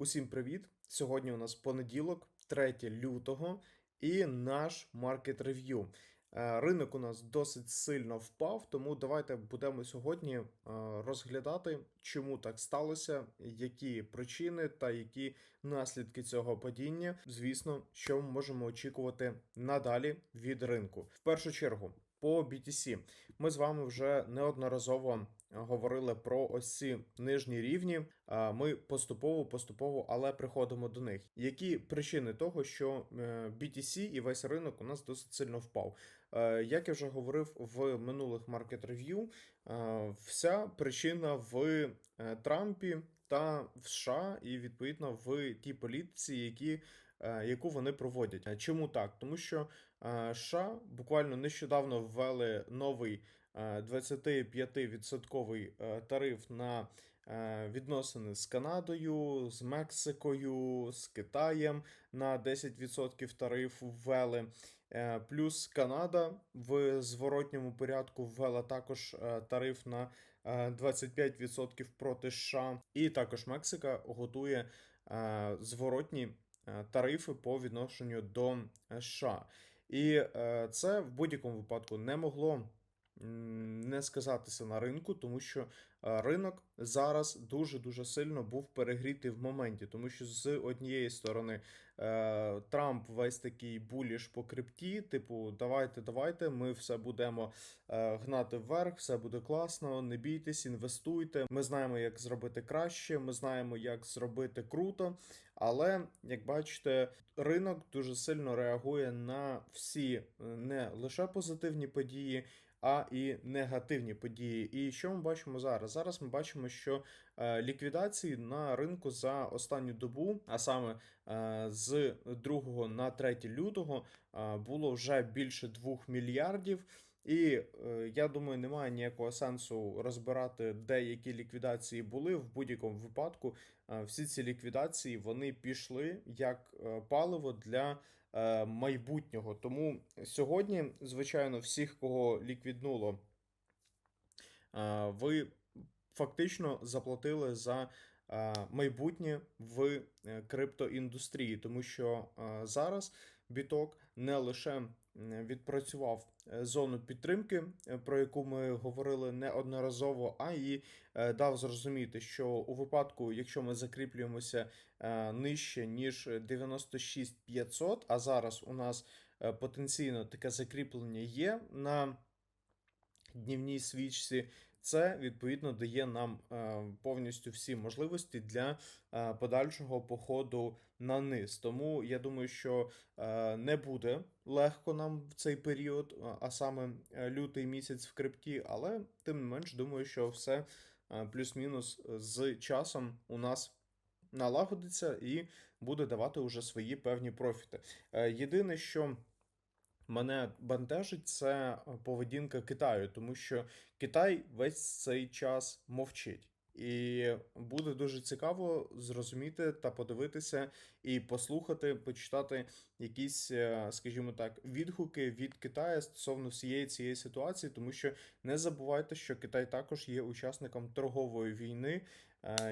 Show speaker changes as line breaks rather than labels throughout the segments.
Усім привіт! Сьогодні у нас понеділок, 3 лютого, і наш маркет рев'ю. Е, Ринок у нас досить сильно впав, тому давайте будемо сьогодні е, розглядати, чому так сталося, які причини та які наслідки цього падіння. Звісно, що ми можемо очікувати надалі від ринку. В першу чергу, по BTC. Ми з вами вже неодноразово говорили про ось ці нижні рівні. Ми поступово, поступово, але приходимо до них. Які причини того, що е, BTC і весь ринок у нас досить сильно впав? Е, Як я вже говорив в минулих маркет рев'ю, вся причина в е, Трампі та в США, і відповідно в тій політиці, які. Яку вони проводять. Чому так? Тому що США буквально нещодавно ввели новий е, 25% е, тариф на е, відносини з Канадою, з Мексикою, з Китаєм на 10% тариф ввели. Е, Плюс Канада в зворотньому порядку ввела також е, тариф на е, 25% проти США. І також Мексика готує е, зворотні е, тарифи по відношенню до е, США. І е, це в будь-якому випадку не могло не сказатися на ринку, тому що е, ринок зараз дуже дуже сильно був перегрітий в моменті, тому що з однієї сторони е, Трамп весь такий буліш по крипті, типу, давайте, давайте, ми все будемо е, гнати вверх, все буде класно, не бійтесь, інвестуйте. Ми знаємо, як зробити краще, ми знаємо, як зробити круто. Але як бачите, ринок дуже сильно реагує на всі не лише позитивні події. А і негативні події. І що ми бачимо зараз? Зараз ми бачимо, що е, ліквідації на ринку за останню добу, а саме е, з 2 на 3 лютого, е, було вже більше 2 мільярдів. І я думаю, немає ніякого сенсу розбирати, де які ліквідації були. В будь-якому випадку всі ці ліквідації вони пішли як паливо для майбутнього. Тому сьогодні, звичайно, всіх, кого ліквіднуло, е, ви фактично заплатили за е, майбутнє в е, криптоіндустрії, тому що е, зараз біток не лише відпрацював е, зону підтримки, е, про яку ми говорили неодноразово, а і е, дав зрозуміти, що у випадку, якщо ми закріплюємося нижче ніж 96500, а зараз у нас потенційно таке закріплення є на днівній свічці. Це відповідно дає нам е, повністю всі можливості для е, подальшого походу на низ. Тому я думаю, що е, не буде легко нам в цей період, а- саме лютий місяць в крипті, але тим не менш думаю, що все плюс-мінус з часом у нас налагодиться і буде давати уже свої певні профіти. Єдине, що мене бентежить, це поведінка Китаю, тому що Китай весь цей час мовчить. І буде дуже цікаво зрозуміти та подивитися і послухати, почитати якісь, е, скажімо так, відгуки від Китаю стосовно всієї цієї ситуації, тому що не забувайте, що Китай також є учасником торгової війни, е,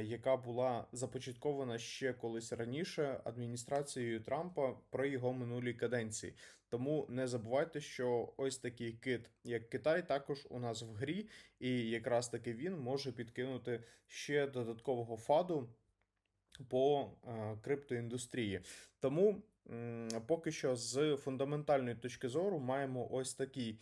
яка була започаткована ще колись раніше адміністрацією Трампа при його минулій каденції. Тому не забувайте, що ось такий кит, як Китай, також у нас в грі, і якраз таки він може підкинути ще додаткового фаду по е, криптоіндустрії. Тому поки що з фундаментальної точки зору маємо ось такий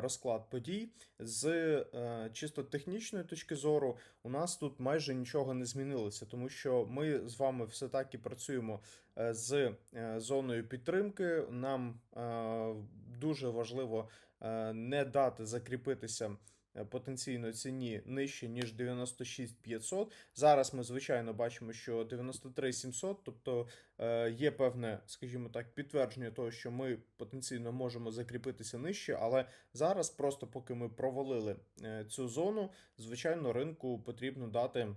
розклад подій. З е, чисто технічної точки зору у нас тут майже нічого не змінилося, тому що ми з вами все так і працюємо е, з е, зоною підтримки. Нам дуже важливо не дати закріпитися потенційно ціні нижче, ніж 96 500. Зараз ми, звичайно, бачимо, що 93 700, тобто е, є певне, скажімо так, підтвердження того, що ми потенційно можемо закріпитися нижче, але зараз, просто поки ми провалили е, цю зону, звичайно, ринку потрібно дати.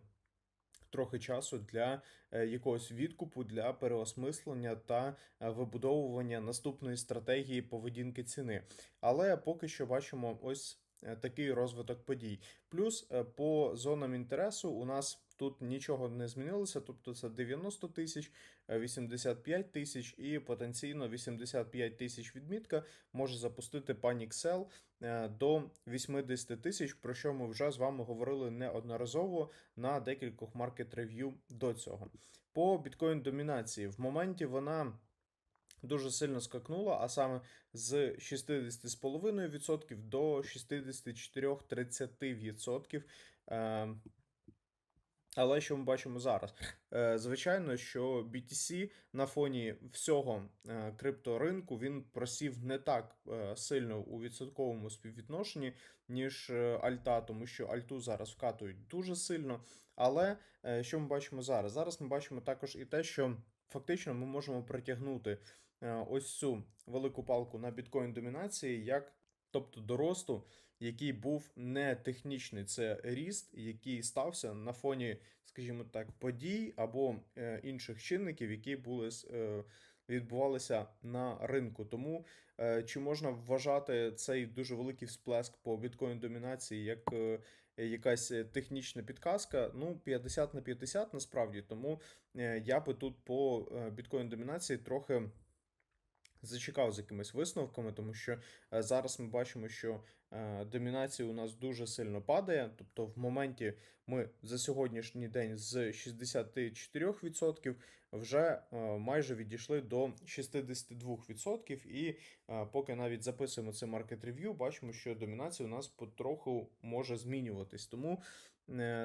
Трохи часу для е, якогось відкупу, для переосмислення та е, вибудовування наступної стратегії поведінки ціни. Але поки що бачимо ось е, такий розвиток подій. Плюс е, по зонам інтересу у нас тут нічого не змінилося, тобто це 90 тисяч, е, 85 тисяч і потенційно 85 тисяч відмітка може запустити Panic Sell е, до 80 тисяч, про що ми вже з вами говорили неодноразово на декількох маркет рев'ю до цього. По біткоін домінації в моменті вона дуже сильно скакнула, а саме з 60,5% до 64-30%. Е, але що ми бачимо зараз? Е, Звичайно, що BTC на фоні всього е, крипторинку він просів не так сильно у відсотковому співвідношенні, ніж Альта, тому що Альту зараз вкатують дуже сильно. Але що ми бачимо зараз? Зараз ми бачимо також і те, що фактично ми можемо притягнути ось цю велику палку на біткоін домінації, як тобто до росту, який був не технічний, це ріст, який стався на фоні, скажімо так, подій або е, інших чинників, які були е, відбувалися на ринку. Тому е, чи можна вважати цей дуже великий всплеск по біткоін домінації як е, якась е, технічна підказка? Ну, 50 на 50 насправді. Тому е, я би тут по е, біткоін домінації трохи зачекав з якимись висновками, тому що е, зараз ми бачимо, що е, домінація у нас дуже сильно падає. Тобто, в моменті ми за сьогоднішній день з 64% вже е, майже відійшли до 62%. І поки навіть записуємо це маркет рев'ю, бачимо, що домінація у нас потроху може змінюватись. Тому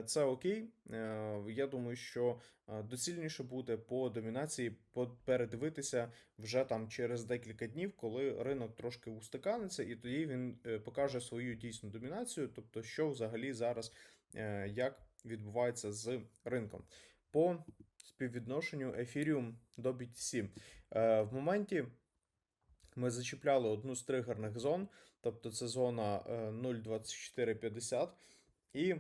це окей. Е, Я думаю, що е, доцільніше буде по домінації передивитися вже там через декілька днів, коли ринок трошки устаканиться, і тоді він е, покаже свою дійсну домінацію, тобто, що взагалі зараз е, як відбувається з ринком. По співвідношенню Ethereum до BTC. Е, В моменті ми зачіпляли одну з тригерних зон, тобто це зона е, 0.2450, і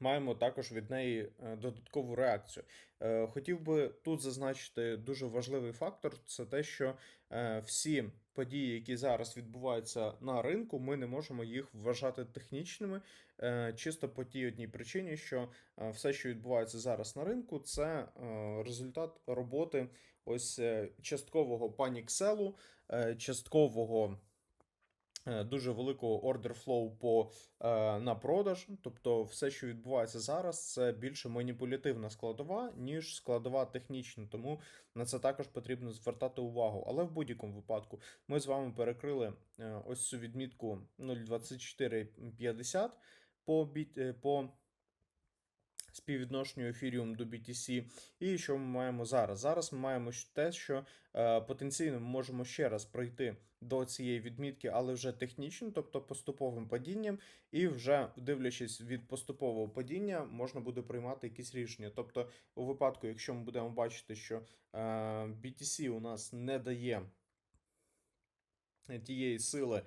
маємо також від неї е, додаткову реакцію. Е, Хотів би тут зазначити дуже важливий фактор: це те, що е, всі події, які зараз відбуваються на ринку, ми не можемо їх вважати технічними, чисто по тій одній причині, що все, що відбувається зараз на ринку, це результат роботи ось часткового панікселу, часткового. Е, Дуже великого flow по е, на продаж. Тобто, все, що відбувається зараз, це більше маніпулятивна складова, ніж складова технічна. Тому на це також потрібно звертати увагу. Але в будь-якому випадку ми з вами перекрили е, ось цю відмітку 0.2450 по, біт, е, по співвідношенню Ethereum до BTC. І що ми маємо зараз? Зараз ми маємо те, що е, потенційно ми можемо ще раз пройти до цієї відмітки, але вже технічно, тобто поступовим падінням, і вже дивлячись від поступового падіння, можна буде приймати якісь рішення. Тобто, у випадку, якщо ми будемо бачити, що е, BTC у нас не дає тієї сили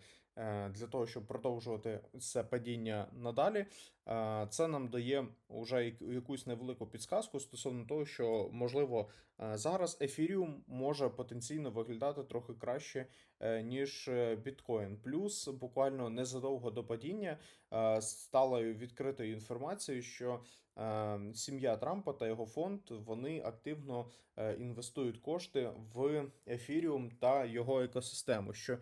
для того, щоб продовжувати це падіння надалі, е, це нам дає вже якусь невелику підсказку стосовно того, що можливо е, зараз ефіріум може потенційно виглядати трохи краще, е, ніж е, біткоін. Плюс буквально незадовго до падіння е, стала відкритою інформацією, що е, сім'я Трампа та його фонд вони активно е, інвестують кошти в ефіріум та його екосистему, що е,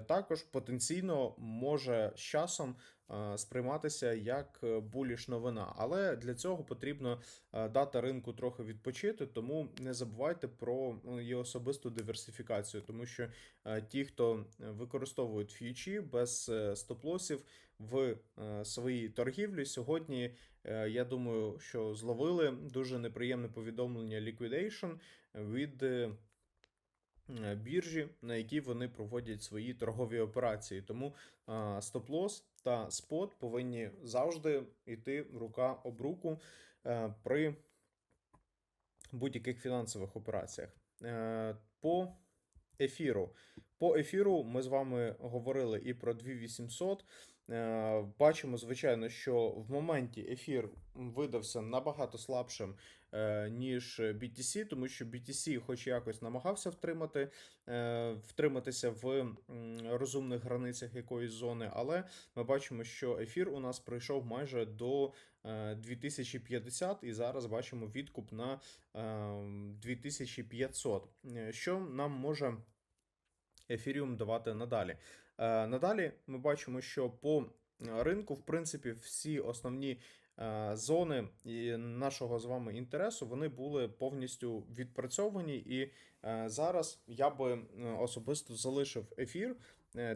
також потенційно може з часом е, сприйматися як е, буліш новина. Але для цього потрібно е, дати ринку трохи відпочити, тому не забувайте про її особисту диверсифікацію, тому що е, ті, хто використовують фьючі без е, стоп-лосів в е, своїй торгівлі, сьогодні е, я думаю, що зловили дуже неприємне повідомлення liquidation від. Е, Біржі, на якій вони проводять свої торгові операції. Тому стоп-лос та спот повинні завжди йти рука об руку е, при будь-яких фінансових операціях. Е, По ефіру. По ефіру ми з вами говорили і про 2800. Е, Бачимо, звичайно, що в моменті ефір видався набагато слабшим, е, ніж BTC, тому що BTC хоч якось намагався втримати, е, втриматися в розумних границях якоїсь зони, але ми бачимо, що ефір у нас пройшов майже до е, 2050, і зараз бачимо відкуп на е, 2500. Е, Що нам може ефіріум давати надалі? Е, Надалі ми бачимо, що по е, ринку, в принципі, всі основні е, зони нашого з вами інтересу вони були повністю відпрацьовані. І зараз я би особисто залишив ефір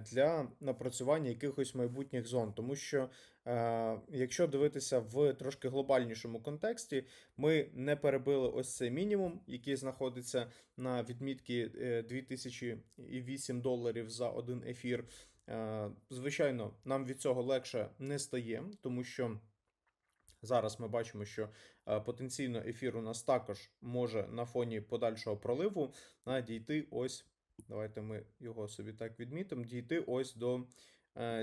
для напрацювання якихось майбутніх зон, тому що. Е, Якщо дивитися в трошки глобальнішому контексті, ми не перебили ось цей мінімум, який знаходиться на відмітки е, 2008 доларів за один ефір. Е, Звичайно, нам від цього легше не стає, тому що зараз ми бачимо, що потенційно ефір у нас також може на фоні подальшого проливу дійти ось. Давайте ми його собі так відмітимо. Дійти ось до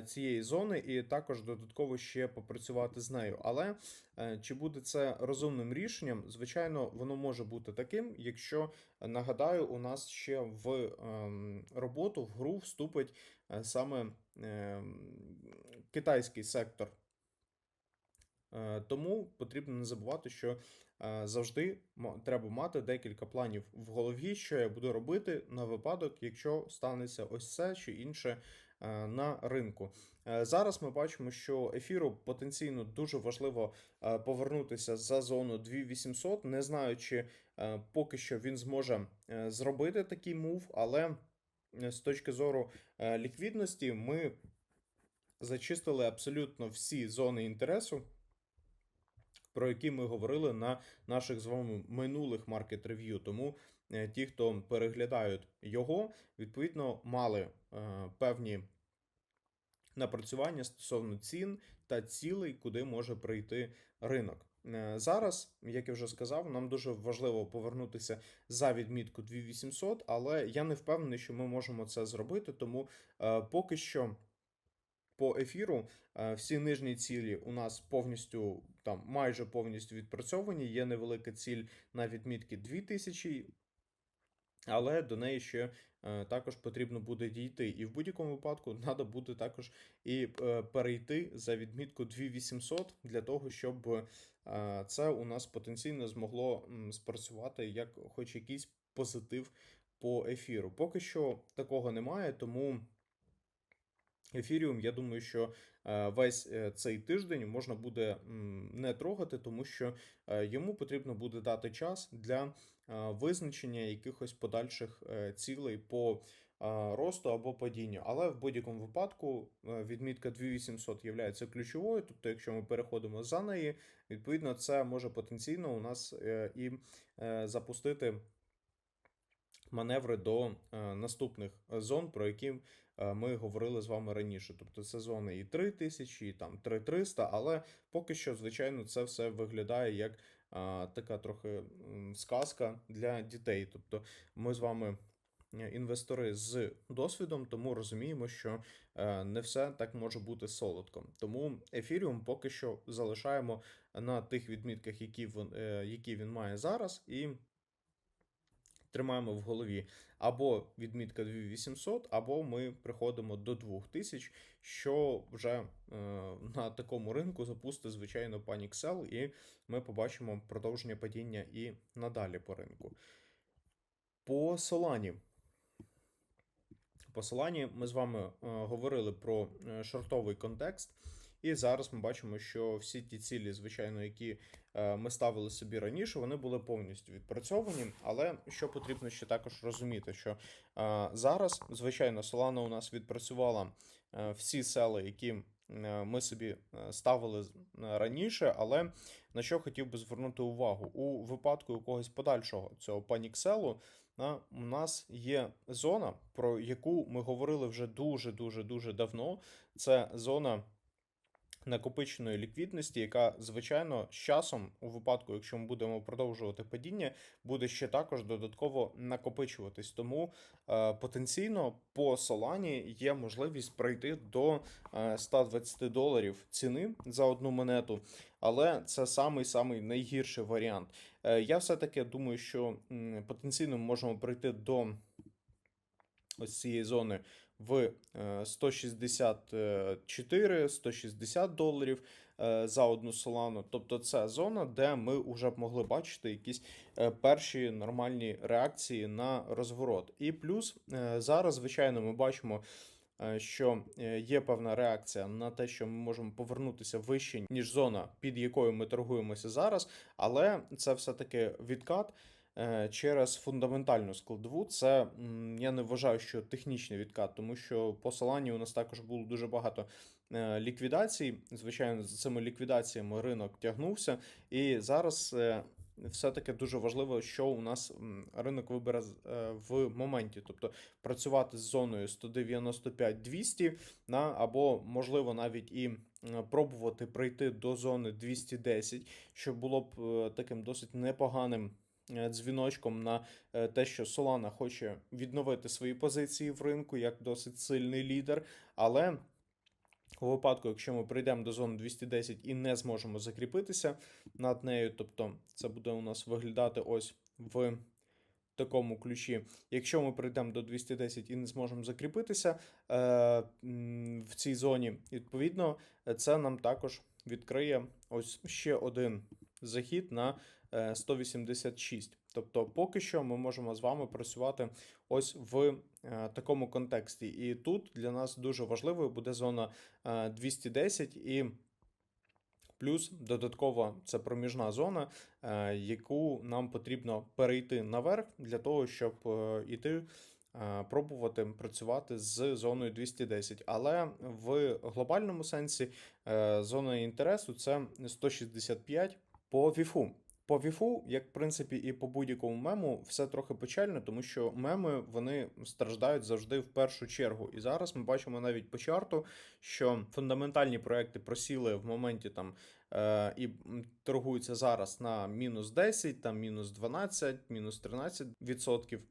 цієї зони і також додатково ще попрацювати з нею. Але е, чи буде це розумним рішенням? Звичайно, воно може бути таким, якщо нагадаю, у нас ще в ем, роботу в гру вступить е, саме ем, китайський сектор. Е, Тому потрібно не забувати, що е, завжди треба мати декілька планів в голові, що я буду робити на випадок, якщо станеться ось це чи інше е, на ринку. Е, Зараз ми бачимо, що ефіру потенційно дуже важливо е, повернутися за зону 2800. Не знаю, чи е, поки що він зможе е, зробити такий мув, але е, з точки зору е, ліквідності ми зачистили абсолютно всі зони інтересу про які ми говорили на наших з вами минулих маркет рев'ю. Тому е, ті, хто переглядають його, відповідно мали е, певні напрацювання стосовно цін та цілей, куди може прийти ринок. Е, Зараз, як я вже сказав, нам дуже важливо повернутися за відмітку 2800, але я не впевнений, що ми можемо це зробити, тому е, поки що по ефіру е, всі нижні цілі у нас повністю там майже повністю відпрацьовані. Є невелика ціль на відмітки 2000, але до неї ще е, також потрібно буде дійти. І в будь-якому випадку треба буде також і е, перейти за відмітку 2800 для того, щоб е, це у нас потенційно змогло спрацювати як хоч якийсь позитив по ефіру. Поки що такого немає, тому. Ефіріум, я думаю, що весь е, цей тиждень можна буде не трогати, тому що е, йому потрібно буде дати час для е, визначення якихось подальших е, цілей по е, росту або падінню. Але в будь-якому випадку е, відмітка 2800 є ключовою. Тобто, якщо ми переходимо за неї, відповідно, це може потенційно у нас е, і е, запустити маневри до е, наступних зон, про які е, ми говорили з вами раніше. Тобто це зони і 3000, і там 3300, але поки що, звичайно, це все виглядає як а, така трохи сказка для дітей. Тобто ми з вами. е, Інвестори з досвідом, тому розуміємо, що е, не все так може бути солодко. Тому ефіріум поки що залишаємо на тих відмітках, е, які він має зараз, і тримаємо в голові або відмітка 2800, або ми приходимо до 2000, що вже е, на такому ринку запустить, звичайно, Panic Sell, і ми побачимо продовження падіння і надалі по ринку. По Solani. По Solani ми з вами е, говорили про е, шортовий контекст. І зараз ми бачимо, що всі ті цілі, звичайно, які е, ми ставили собі раніше, вони були повністю відпрацьовані. Але що потрібно ще також розуміти, що е, зараз, звичайно, Solana у нас відпрацювала е, всі сели, які ми собі ставили раніше. Але на що хотів би звернути увагу у випадку якогось подальшого цього панікселу, у нас є зона, про яку ми говорили вже дуже дуже дуже давно. Це зона накопиченої ліквідності, яка, звичайно, з часом, у випадку, якщо ми будемо продовжувати падіння, буде ще також додатково накопичуватись. Тому е, потенційно по Solana є можливість прийти до е, 120 доларів ціни за одну монету, але це самий самий найгірший варіант. Е, я все-таки думаю, що потенційно можемо прийти до ось цієї зони в е, 164-160 доларів е, за одну солану. Тобто це зона, де ми вже б могли бачити якісь е, перші нормальні реакції на розворот. І плюс е, зараз, звичайно, ми бачимо. е, Що е, є певна реакція на те, що ми можемо повернутися вище, ніж зона, під якою ми торгуємося зараз, але це все-таки відкат е, через фундаментальну складову. Це я не вважаю, що технічний відкат, тому що по Солані у нас також було дуже багато е, ліквідацій. Звичайно, за цими ліквідаціями ринок тягнувся, і зараз. е, Все-таки дуже важливо, що у нас ринок вибере е, в моменті, тобто працювати з зоною 195-200, на або можливо навіть і е, пробувати прийти до зони 210, що було б е, таким досить непоганим е, дзвіночком на е, те, що Solana хоче відновити свої позиції в ринку як досить сильний лідер. Але у випадку, якщо ми прийдемо до зони 210 і не зможемо закріпитися над нею, тобто це буде у нас виглядати ось в такому ключі. Якщо ми прийдемо до 210 і не зможемо закріпитися е, в цій зоні, відповідно, це нам також відкриє ось ще один захід на е, 186. Тобто, поки що ми можемо з вами працювати ось в е, такому контексті. І тут для нас дуже важливою буде зона е, 210 і. Плюс додатково це проміжна зона, е, яку нам потрібно перейти наверх для того, щоб е, іти е, пробувати працювати з зоною 210. Але в глобальному сенсі е, зона інтересу це 165 по віфу. По віфу, як в принципі, і по будь-якому мему, все трохи печально, тому що меми вони страждають завжди в першу чергу. І зараз ми бачимо навіть по чарту, що фундаментальні проекти просіли в моменті там е, і торгуються зараз на мінус 10, там мінус 12, мінус 13 відсотків.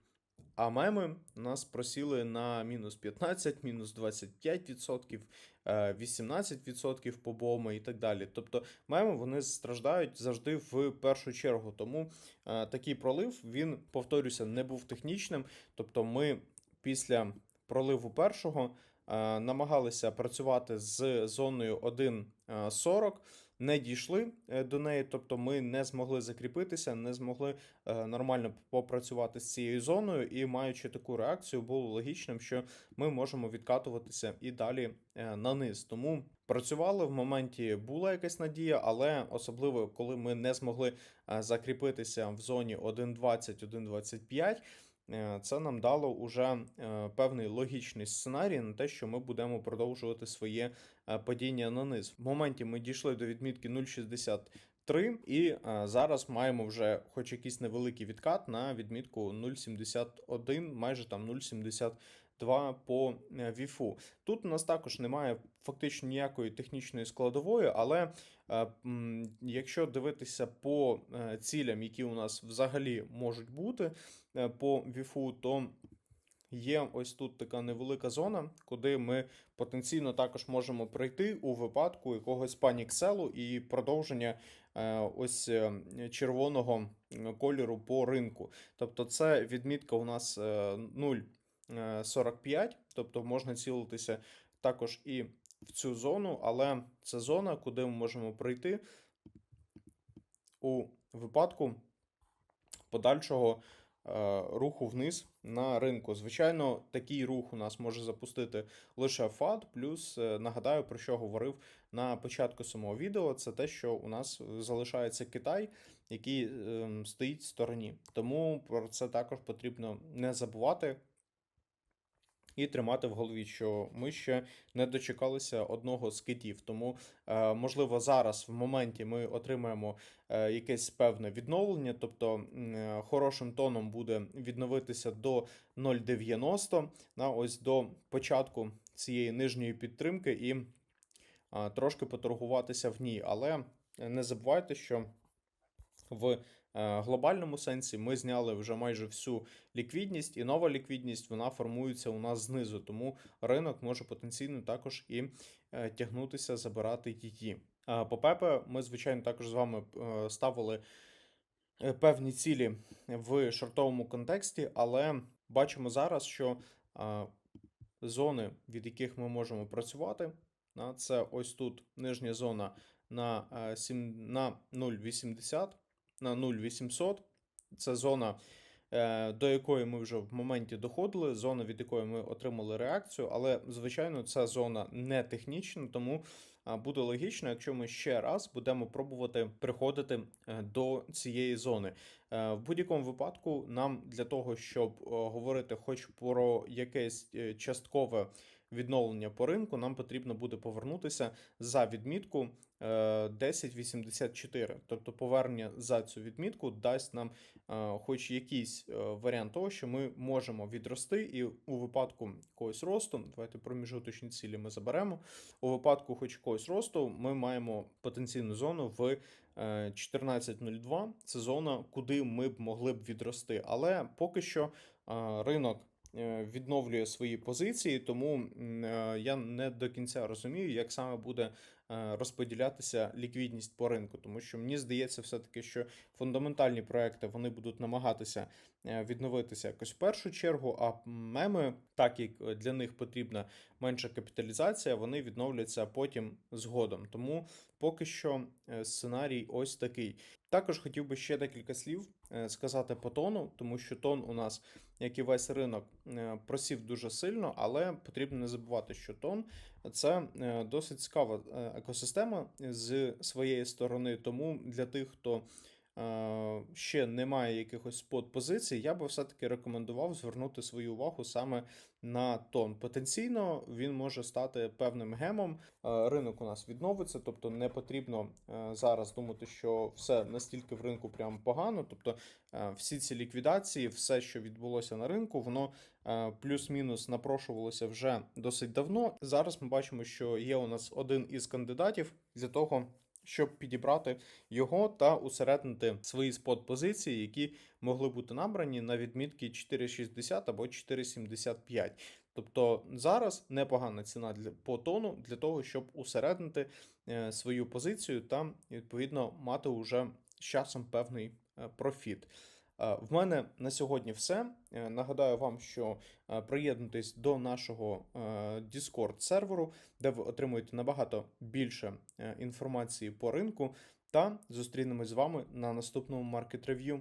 А меми нас просіли на мінус 15, мінус 25%, е, 18% по бома і так далі. Тобто меми вони страждають завжди в першу чергу. Тому е, такий пролив він, повторюся, не був технічним. Тобто, ми після проливу першого е, намагалися працювати з зоною 1.40, не дійшли е, до неї, тобто ми не змогли закріпитися, не змогли е, нормально попрацювати з цією зоною, і маючи таку реакцію, було логічним, що ми можемо відкатуватися і далі е, на низ. Тому працювали в моменті, була якась надія, але особливо коли ми не змогли закріпитися в зоні 1.20-1.25, е, це нам дало уже е, певний логічний сценарій на те, що ми будемо продовжувати своє е, падіння на низ. В моменті ми дійшли до відмітки 0,63 і е, зараз маємо вже хоч якийсь невеликий відкат на відмітку 0,71, майже там 0,72 по е, віфу. Тут у нас також немає фактично ніякої технічної складової, але е, якщо дивитися по е, цілям, які у нас взагалі можуть бути е, по віфу, то Є ось тут така невелика зона, куди ми потенційно також можемо прийти у випадку якогось панікселу і продовження е, ось червоного кольору по ринку. Тобто, це відмітка у нас е, 0,45, тобто можна цілитися також і в цю зону, але це зона, куди ми можемо прийти у випадку подальшого е, руху вниз на ринку. Звичайно, такий рух у нас може запустити лише ФАД. Плюс е, нагадаю, про що говорив на початку самого відео. Це те, що у нас залишається Китай, який ем, стоїть в стороні. Тому про це також потрібно не забувати. І тримати в голові, що ми ще не дочекалися одного з китів. Тому, е, можливо, зараз в моменті ми отримаємо е, якесь певне відновлення, тобто е, хорошим тоном буде відновитися до 0,90 на ось до початку цієї нижньої підтримки і трошки поторгуватися в ній. Але не забувайте, що в глобальному сенсі ми зняли вже майже всю ліквідність, і нова ліквідність вона формується у нас знизу, тому ринок може потенційно також і е, тягнутися, забирати її. Е, По ПЕПе ми, звичайно, також з вами е, ставили е, певні цілі в шортовому контексті, але бачимо зараз, що е, зони, від яких ми можемо працювати, це ось тут нижня зона е, на 0,80, на 0,800. Це зона, е, до якої ми вже в моменті доходили, зона, від якої ми отримали реакцію, але, звичайно, ця зона не технічна, тому буде логічно, якщо ми ще раз будемо пробувати приходити е, до цієї зони. Е, В будь-якому випадку, нам для того, щоб говорити хоч про якесь часткове відновлення по ринку, нам потрібно буде повернутися за відмітку е, 1084. Тобто повернення за цю відмітку дасть нам е, хоч якийсь е, варіант того, що ми можемо відрости, і у випадку якогось росту, давайте проміжуточні цілі ми заберемо. У випадку хоч якогось росту, ми маємо потенційну зону в е, 14.02. Це зона, куди ми б могли б відрости. Але поки що е, ринок е, відновлює свої позиції, тому е, я не до кінця розумію, як саме буде е, розподілятися ліквідність по ринку, тому що мені здається, все-таки, що фундаментальні проекти вони будуть намагатися е, відновитися якось в першу чергу, а меми, так як е, для них потрібна менша капіталізація, вони відновляться потім згодом. Тому поки що е, сценарій ось такий. Також хотів би ще декілька слів е, сказати по тону, тому що тон у нас, як і весь ринок, е, просів дуже сильно, але потрібно не забувати, що тон це е, досить цікава е, екосистема з своєї сторони. Тому для тих, хто ще не має якихось спот позицій, я би все-таки рекомендував звернути свою увагу саме на тон. Потенційно він може стати певним гемом. Е, Ринок у нас відновиться, тобто не потрібно е, зараз думати, що все настільки в ринку прям погано. Тобто е, всі ці ліквідації, все, що відбулося на ринку, воно е, плюс-мінус напрошувалося вже досить давно. Зараз ми бачимо, що є у нас один із кандидатів для того. Щоб підібрати його та усереднити свої спот-позиції, які могли бути набрані на відмітки 4,60 або 4,75. Тобто зараз непогана ціна для по тону для того, щоб усереднити е, свою позицію та відповідно мати уже з часом певний е, профіт. Е, В мене на сьогодні все. Е, Нагадаю вам, що е, приєднуйтесь до нашого Discord серверу, де ви отримуєте набагато більше інформації по ринку. Та зустрінемось з вами на наступному маркет рев'ю.